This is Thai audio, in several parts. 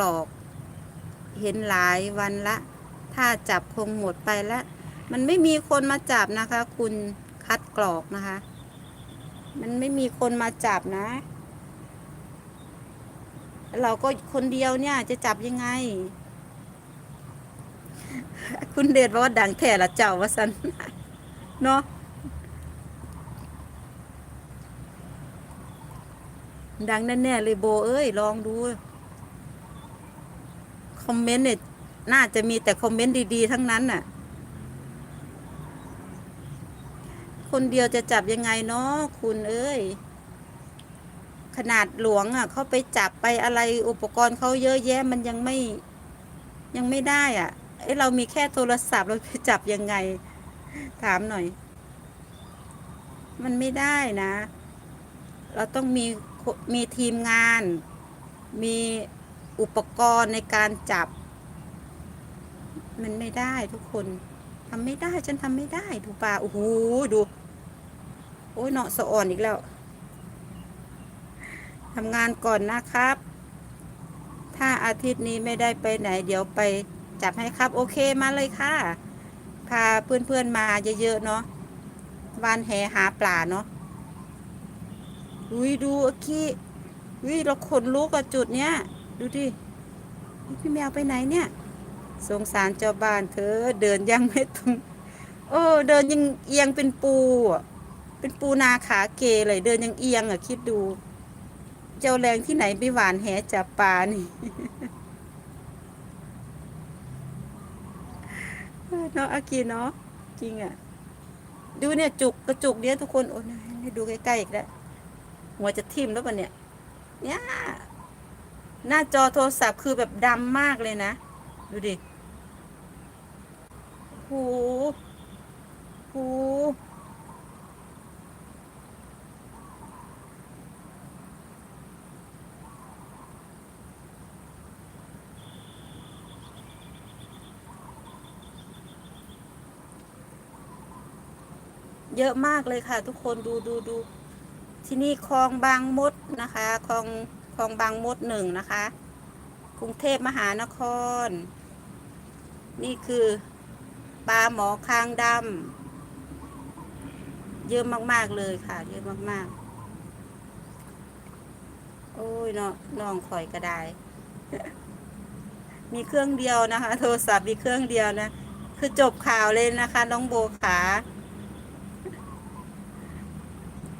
รอก เห็นหลายวันละ ถ้าจับคงหมดไปแล้วมันไม่มีคนมาจับนะคะ คุณคัดกรอกนะคะ มันไม่มีคนมาจับนะ เราก็คนเดียวเนี่ยจะจับยังไง คุณเดชบอกว่าดังแท้ละเจ้าว่าสันเนาะดังแน่ๆเลยโบเอ้ย ลองดู คอมเมนต์เนี่ยน่าจะมีแต่คอมเมนต์ดีๆ ทั้งนั้นน่ะ คนเดียวจะจับยังไงเนาะคุณเอ้ย ขนาดหลวงอะเขาไปจับไปอะไรอุปกรณ์เขาเยอะแยะมันยังไม่ยังไม่ได้อะไอยเรามีแค่โทรศัพท์เราไปจับยังไง ถามหน่อย มันไม่ได้นะ เราต้องมีมีทีมงาน มี อุปกรณ์ในการจับ มันไม่ได้ทุกคนทำไม่ได้ฉันทำไม่ได้ดูปลาโอ้โหดู โอ้ยเนาะสะอ่อนอีกแล้วทำงานก่อนนะครับ ถ้าอาทิตย์นี้ไม่ได้ไปไหน เดี๋ยวไปจับให้ครับ โอเคมาเลยค่ะ พาเพื่อนๆมาเยอะๆเนาะวานแหหาปลาเนาะอุ้ยดูอากี้อุ้ยเราขนลุกกับจุดเนี้ย ดูดิพี่แมวไปไหนเนี่ย สงสารเจ้าบ้านเธอเดินยังไม่ตรงโอ้เดินยังเอียงเป็นปูอะเป็นปูนาขาเกเลยเดินยังเอียงอะคิดดู เจ้าแรงที่ไหนไปหวานแหจับปลานี่เนาะอากีเนาะจริงอะ ดูเนี่ยจุกกระจุกเนี้ยทุกคนโอ้ยให้ดูใกล้ๆอีกแล้วหัวจะทิ่มแล้วปะเนี่ยเนี่ย หน้าจอโทรศัพท์คือแบบดำมากเลยนะ ดูดิโหโหเยอะมากเลยค่ะ ทุกคนดูดูดูที่นี่คลองบางมดนะคะคลอง ลองบางมดหนึ่งนะคะ กรุงเทพมหานคร นี่คือปลาหมอคางดำเยอะมาก ๆ เลยค่ะ เยอะมาก ๆ โอ้ยนาะน้องข่อยก็ได้มีเครื่องเดียวนะคะ โทรศัพท์มีเครื่องเดียวนะ คือจบข่าวเลยนะคะ น้องโบขา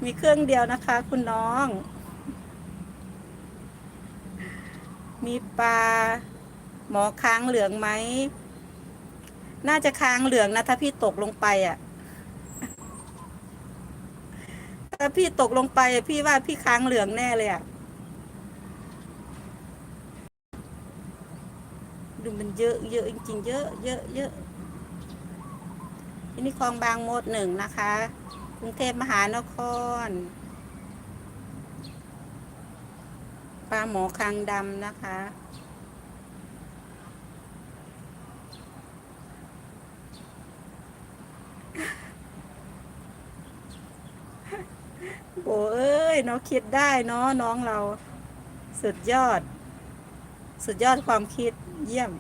มีเครื่องเดียวนะคะ คุณน้อง มีปลาหมอค้างเหลืองไหม น่าจะค้างเหลืองนะ ถ้าพี่ตกลงไปอะ ถ้าพี่ตกลงไป พี่ว่าพี่ค้างเหลืองแน่เลยอะ ดูมันเยอะเยอะจริงๆเยอะเยอะเยอะที่นี่คลองบางมดหนึ่งนะคะ กรุงเทพมหานคร ปลาหมอคางดำนะคะ โอ้เอ้ยเนาะคิดได้เนาะน้องเรา สุดยอด สุดยอดความคิดเยี่ยม